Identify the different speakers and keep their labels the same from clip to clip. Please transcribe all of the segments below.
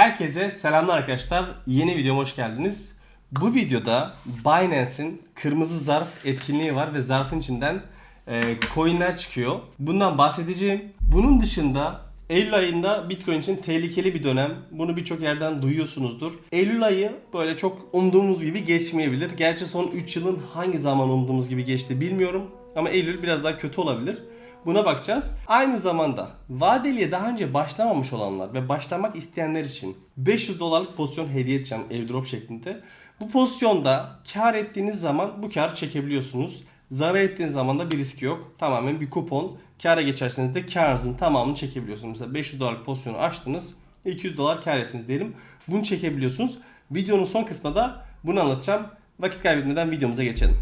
Speaker 1: Herkese selamlar arkadaşlar. Yeni videoma hoş geldiniz. Bu videoda Binance'in kırmızı zarf etkinliği var ve zarfın içinden e, coinler çıkıyor. Bundan bahsedeceğim. Bunun dışında Eylül ayında Bitcoin için tehlikeli bir dönem. Bunu birçok yerden duyuyorsunuzdur. Eylül ayı böyle çok umduğumuz gibi geçmeyebilir. Gerçi son 3 yılın hangi zaman umduğumuz gibi geçti bilmiyorum. Ama Eylül biraz daha kötü olabilir. Buna bakacağız. Aynı zamanda vadeliye daha önce başlamamış olanlar ve başlamak isteyenler için 500 dolarlık pozisyon hediye edeceğim airdrop şeklinde. Bu pozisyonda kar ettiğiniz zaman bu karı çekebiliyorsunuz. Zarar ettiğiniz zaman da bir riski yok. Tamamen bir kupon. Kâra geçerseniz de karınızın tamamını çekebiliyorsunuz. Mesela 500 dolarlık pozisyonu açtınız. 200 dolar kar ettiniz diyelim. Bunu çekebiliyorsunuz. Videonun son kısmında da bunu anlatacağım. Vakit kaybetmeden videomuza geçelim.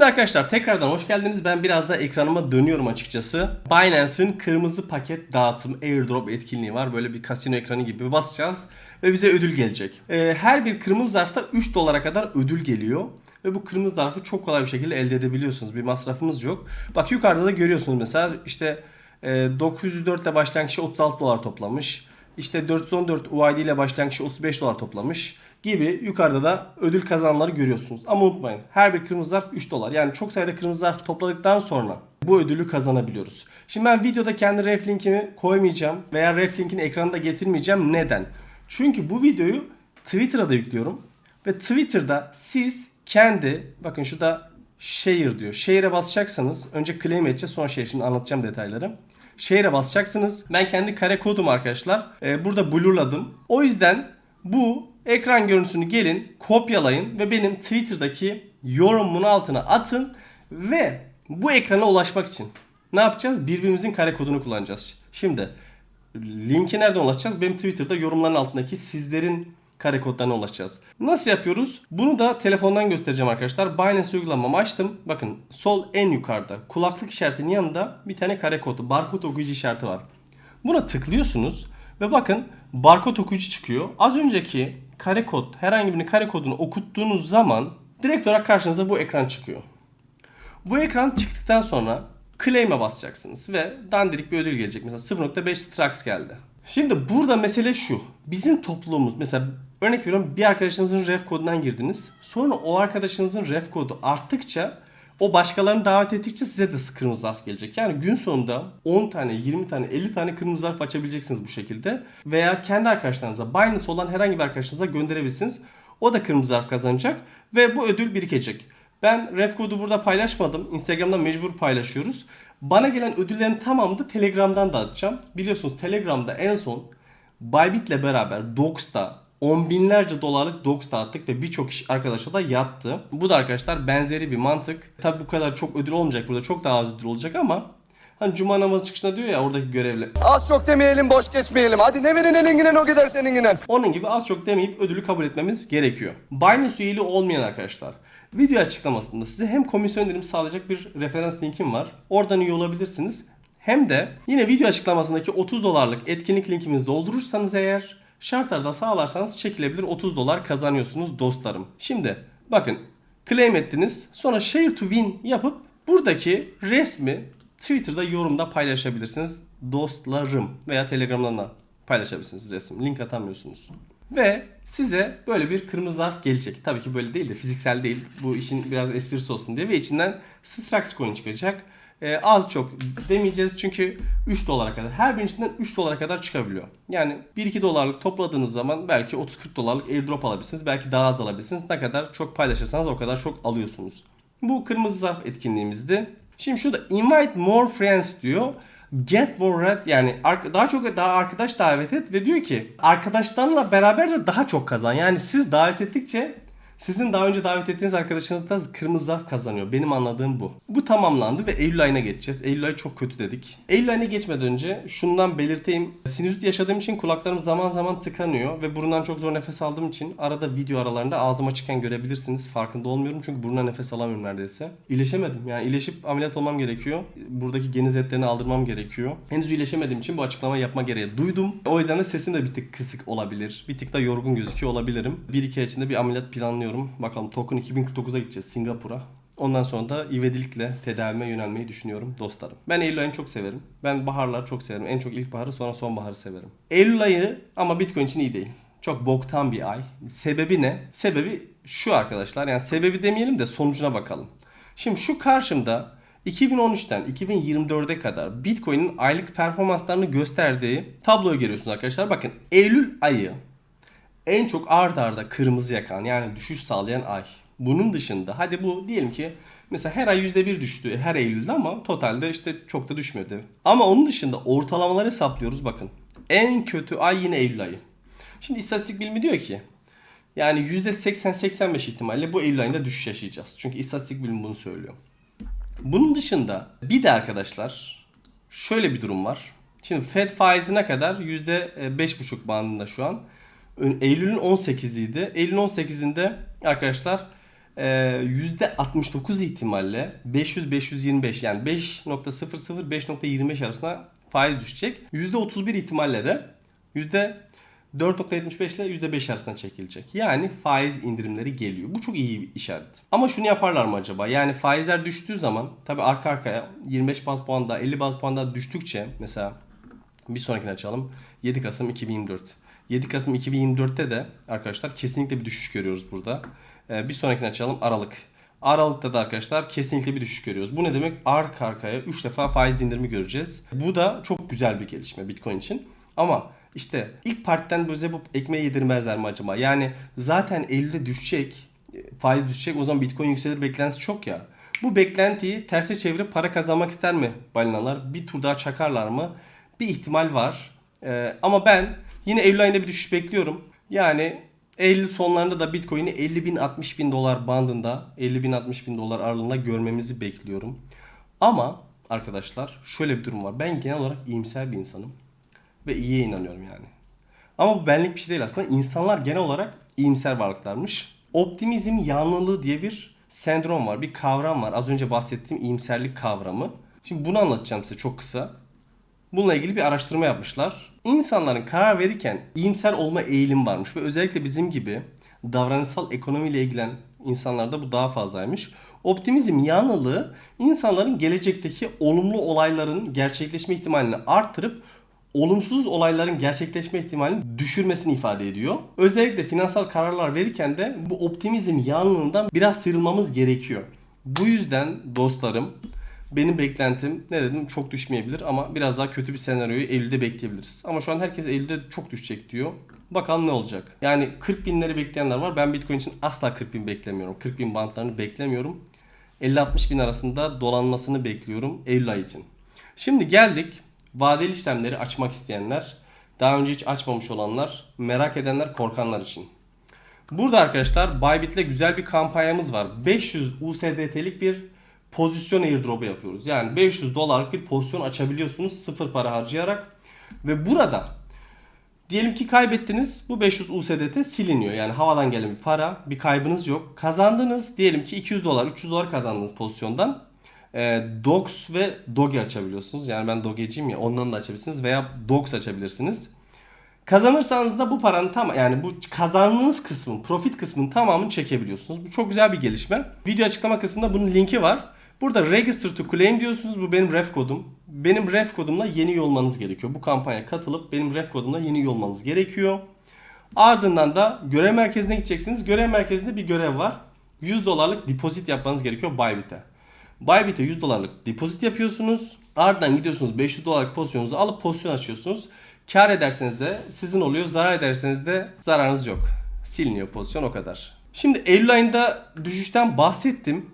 Speaker 1: Şimdi arkadaşlar tekrardan hoş geldiniz. Ben biraz da ekranıma dönüyorum açıkçası. Binance'ın kırmızı paket dağıtım airdrop etkinliği var. Böyle bir kasino ekranı gibi basacağız ve bize ödül gelecek. Ee, her bir kırmızı zarfta 3 dolara kadar ödül geliyor. Ve bu kırmızı zarfı çok kolay bir şekilde elde edebiliyorsunuz. Bir masrafınız yok. Bak yukarıda da görüyorsunuz mesela işte e, 904 ile başlayan kişi 36 dolar toplamış. İşte 414 UID ile başlayan kişi 35 dolar toplamış gibi yukarıda da ödül kazananları görüyorsunuz. Ama unutmayın her bir kırmızı zarf 3 dolar. Yani çok sayıda kırmızı zarf topladıktan sonra bu ödülü kazanabiliyoruz. Şimdi ben videoda kendi ref linkini koymayacağım veya ref linkini ekranda getirmeyeceğim. Neden? Çünkü bu videoyu Twitter'a da yüklüyorum. Ve Twitter'da siz kendi bakın şurada share diyor. Share'e basacaksanız önce claim edeceğiz sonra share. Şimdi anlatacağım detayları. Share'e basacaksınız. Ben kendi kare kodum arkadaşlar. Ee, burada blurladım. O yüzden bu ekran görüntüsünü gelin kopyalayın ve benim Twitter'daki yorumumun altına atın ve bu ekrana ulaşmak için ne yapacağız? Birbirimizin kare kodunu kullanacağız. Şimdi linki nereden ulaşacağız? Benim Twitter'da yorumların altındaki sizlerin kare kodlarına ulaşacağız. Nasıl yapıyoruz? Bunu da telefondan göstereceğim arkadaşlar. Binance uygulamamı açtım. Bakın sol en yukarıda kulaklık işaretinin yanında bir tane kare kodu, barkod okuyucu işareti var. Buna tıklıyorsunuz ve bakın barkod okuyucu çıkıyor. Az önceki kare kod, herhangi birinin kare kodunu okuttuğunuz zaman direkt olarak karşınıza bu ekran çıkıyor. Bu ekran çıktıktan sonra claim'e basacaksınız ve dandirik bir ödül gelecek. Mesela 0.5 Strax geldi. Şimdi burada mesele şu. Bizim topluluğumuz mesela örnek veriyorum bir arkadaşınızın ref kodundan girdiniz. Sonra o arkadaşınızın ref kodu arttıkça o başkalarını davet ettikçe size de kırmızı zarf gelecek. Yani gün sonunda 10 tane, 20 tane, 50 tane kırmızı zarf açabileceksiniz bu şekilde. Veya kendi arkadaşlarınıza, Binance olan herhangi bir arkadaşınıza gönderebilirsiniz. O da kırmızı zarf kazanacak ve bu ödül birikecek. Ben ref kodu burada paylaşmadım. Instagram'da mecbur paylaşıyoruz. Bana gelen ödüllerin tamamını da Telegram'dan dağıtacağım. Biliyorsunuz Telegram'da en son Bybit'le beraber Dox'ta on binlerce dolarlık Dox dağıttık ve birçok iş arkadaşa da yattı. Bu da arkadaşlar benzeri bir mantık. Tabi bu kadar çok ödül olmayacak burada çok daha az ödül olacak ama hani cuma namazı çıkışında diyor ya oradaki görevli.
Speaker 2: Az çok demeyelim boş geçmeyelim. Hadi ne verin elinginen o gider seninginen.
Speaker 1: Onun gibi az çok demeyip ödülü kabul etmemiz gerekiyor. Binance üyeliği olmayan arkadaşlar. Video açıklamasında size hem komisyon indirimi sağlayacak bir referans linkim var. Oradan üye olabilirsiniz. Hem de yine video açıklamasındaki 30 dolarlık etkinlik linkimizi doldurursanız eğer şartlar da sağlarsanız çekilebilir 30 dolar kazanıyorsunuz dostlarım. Şimdi bakın claim ettiniz sonra share to win yapıp buradaki resmi Twitter'da yorumda paylaşabilirsiniz dostlarım veya Telegram'dan da paylaşabilirsiniz resim. Link atamıyorsunuz. Ve size böyle bir kırmızı zarf gelecek. Tabii ki böyle değil de fiziksel değil. Bu işin biraz esprisi olsun diye. Ve içinden Strax coin çıkacak. Ee, az çok demeyeceğiz çünkü 3 dolara kadar. Her birinin içinden 3 dolara kadar çıkabiliyor. Yani 1-2 dolarlık topladığınız zaman belki 30-40 dolarlık airdrop alabilirsiniz. Belki daha az alabilirsiniz. Ne kadar çok paylaşırsanız o kadar çok alıyorsunuz. Bu kırmızı zarf etkinliğimizdi. Şimdi şurada invite more friends diyor. Get more red yani daha çok daha arkadaş davet et ve diyor ki arkadaşlarla beraber de daha çok kazan. Yani siz davet ettikçe Sizin daha önce davet ettiğiniz arkadaşınız da kırmızı zarf kazanıyor. Benim anladığım bu. Bu tamamlandı ve Eylül ayına geçeceğiz. Eylül ayı çok kötü dedik. Eylül ayına geçmeden önce şundan belirteyim. Sinüzit yaşadığım için kulaklarım zaman zaman tıkanıyor ve burundan çok zor nefes aldığım için arada video aralarında ağzım açıkken görebilirsiniz. Farkında olmuyorum çünkü burundan nefes alamıyorum neredeyse. İyileşemedim. Yani iyileşip ameliyat olmam gerekiyor. Buradaki geniz etlerini aldırmam gerekiyor. Henüz iyileşemediğim için bu açıklamayı yapma gereği duydum. O yüzden de sesim de bir tık kısık olabilir. Bir tık da yorgun gözüküyor olabilirim. 1-2 ay içinde bir ameliyat planlıyorum. Bakalım Token 2049'a gideceğiz Singapur'a. Ondan sonra da ivedilikle tedavime yönelmeyi düşünüyorum dostlarım. Ben Eylül ayını çok severim. Ben baharları çok severim. En çok ilkbaharı sonra sonbaharı severim. Eylül ayı ama Bitcoin için iyi değil. Çok boktan bir ay. Sebebi ne? Sebebi şu arkadaşlar. Yani sebebi demeyelim de sonucuna bakalım. Şimdi şu karşımda 2013'ten 2024'e kadar Bitcoin'in aylık performanslarını gösterdiği tabloyu görüyorsunuz arkadaşlar. Bakın Eylül ayı en çok ard arda kırmızı yakan yani düşüş sağlayan ay. Bunun dışında hadi bu diyelim ki mesela her ay %1 düştü her Eylül'de ama totalde işte çok da düşmedi. Ama onun dışında ortalamaları hesaplıyoruz bakın. En kötü ay yine Eylül ayı. Şimdi istatistik bilimi diyor ki yani %80-85 ihtimalle bu Eylül ayında düşüş yaşayacağız. Çünkü istatistik bilimi bunu söylüyor. Bunun dışında bir de arkadaşlar şöyle bir durum var. Şimdi Fed faizine kadar %5,5 bandında şu an. Eylül'ün 18'iydi. Eylül'ün 18'inde arkadaşlar e, %69 ihtimalle 500-525 yani 5.00-5.25 arasında faiz düşecek. %31 ihtimalle de %4.75 ile %5 arasında çekilecek. Yani faiz indirimleri geliyor. Bu çok iyi bir işaret. Ama şunu yaparlar mı acaba? Yani faizler düştüğü zaman tabii arka arkaya 25 baz puan daha 50 baz puan daha düştükçe mesela bir sonrakini açalım. 7 Kasım 2024. 7 Kasım 2024'te de arkadaşlar kesinlikle bir düşüş görüyoruz burada. Ee, bir sonrakini açalım Aralık. Aralıkta da arkadaşlar kesinlikle bir düşüş görüyoruz. Bu ne demek? Arka arkaya 3 defa faiz indirimi göreceğiz. Bu da çok güzel bir gelişme Bitcoin için. Ama işte ilk partiden böyle bu ekmeği yedirmezler mi acaba? Yani zaten Eylül'de düşecek, faiz düşecek o zaman Bitcoin yükselir beklentisi çok ya. Bu beklentiyi terse çevirip para kazanmak ister mi balinalar? Bir tur daha çakarlar mı? Bir ihtimal var. Ee, ama ben yine Eylül ayında bir düşüş bekliyorum. Yani Eylül sonlarında da Bitcoin'i 50 bin 60 bin dolar bandında 50 bin 60 bin dolar aralığında görmemizi bekliyorum. Ama arkadaşlar şöyle bir durum var. Ben genel olarak iyimser bir insanım. Ve iyiye inanıyorum yani. Ama bu benlik bir şey değil aslında. İnsanlar genel olarak iyimser varlıklarmış. Optimizm yanlılığı diye bir sendrom var. Bir kavram var. Az önce bahsettiğim iyimserlik kavramı. Şimdi bunu anlatacağım size çok kısa. Bununla ilgili bir araştırma yapmışlar. İnsanların karar verirken iyimser olma eğilim varmış ve özellikle bizim gibi davranışsal ekonomiyle ilgilen insanlarda bu daha fazlaymış. Optimizm yanlılığı insanların gelecekteki olumlu olayların gerçekleşme ihtimalini arttırıp olumsuz olayların gerçekleşme ihtimalini düşürmesini ifade ediyor. Özellikle finansal kararlar verirken de bu optimizm yanlılığından biraz sıyrılmamız gerekiyor. Bu yüzden dostlarım benim beklentim ne dedim çok düşmeyebilir ama biraz daha kötü bir senaryoyu Eylül'de bekleyebiliriz. Ama şu an herkes Eylül'de çok düşecek diyor. Bakalım ne olacak. Yani 40 binleri bekleyenler var. Ben Bitcoin için asla 40 bin beklemiyorum. 40 bin bantlarını beklemiyorum. 50-60 bin arasında dolanmasını bekliyorum Eylül ayı için. Şimdi geldik vadeli işlemleri açmak isteyenler, daha önce hiç açmamış olanlar, merak edenler, korkanlar için. Burada arkadaşlar Bybit'le güzel bir kampanyamız var. 500 USDT'lik bir pozisyon airdrop'u yapıyoruz. Yani 500 dolarlık bir pozisyon açabiliyorsunuz sıfır para harcayarak. Ve burada diyelim ki kaybettiniz bu 500 USDT siliniyor. Yani havadan gelen bir para bir kaybınız yok. Kazandınız diyelim ki 200 dolar 300 dolar kazandınız pozisyondan. E, Dox ve Doge açabiliyorsunuz. Yani ben Doge'ciyim ya ondan da açabilirsiniz veya Dox açabilirsiniz. Kazanırsanız da bu paranın tam yani bu kazandığınız kısmın, profit kısmının tamamını çekebiliyorsunuz. Bu çok güzel bir gelişme. Video açıklama kısmında bunun linki var. Burada register to claim diyorsunuz. Bu benim ref kodum. Benim ref kodumla yeni üye olmanız gerekiyor. Bu kampanya katılıp benim ref kodumla yeni üye olmanız gerekiyor. Ardından da görev merkezine gideceksiniz. Görev merkezinde bir görev var. 100 dolarlık depozit yapmanız gerekiyor Bybit'e. Bybit'e 100 dolarlık depozit yapıyorsunuz. Ardından gidiyorsunuz 500 dolarlık pozisyonunuzu alıp pozisyon açıyorsunuz. Kar ederseniz de sizin oluyor. Zarar ederseniz de zararınız yok. Siliniyor pozisyon o kadar. Şimdi Eylül ayında düşüşten bahsettim.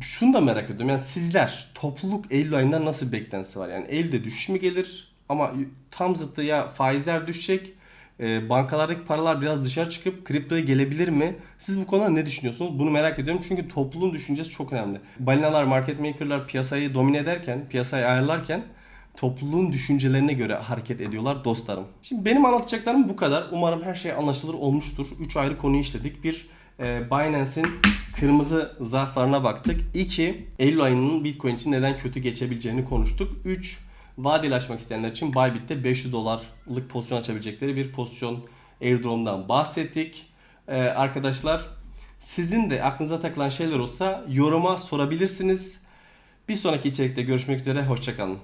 Speaker 1: Şunu da merak ediyorum. Yani sizler topluluk Eylül ayında nasıl bir beklentisi var? Yani Eylül'de düşüş mü gelir? Ama tam zıttı ya faizler düşecek e, bankalardaki paralar biraz dışarı çıkıp kriptoya gelebilir mi? Siz bu konuda ne düşünüyorsunuz? Bunu merak ediyorum çünkü topluluğun düşüncesi çok önemli. Balinalar, market makerlar piyasayı domine ederken, piyasayı ayarlarken topluluğun düşüncelerine göre hareket ediyorlar dostlarım. Şimdi benim anlatacaklarım bu kadar. Umarım her şey anlaşılır olmuştur. 3 ayrı konuyu işledik. Bir, e, Binance'in kırmızı zarflarına baktık. 2, Eylül ayının Bitcoin için neden kötü geçebileceğini konuştuk. 3, vadeli açmak isteyenler için Bybit'te 500 dolarlık pozisyon açabilecekleri bir pozisyon airdrop'dan bahsettik. E, arkadaşlar sizin de aklınıza takılan şeyler olsa yoruma sorabilirsiniz. Bir sonraki içerikte görüşmek üzere. Hoşçakalın.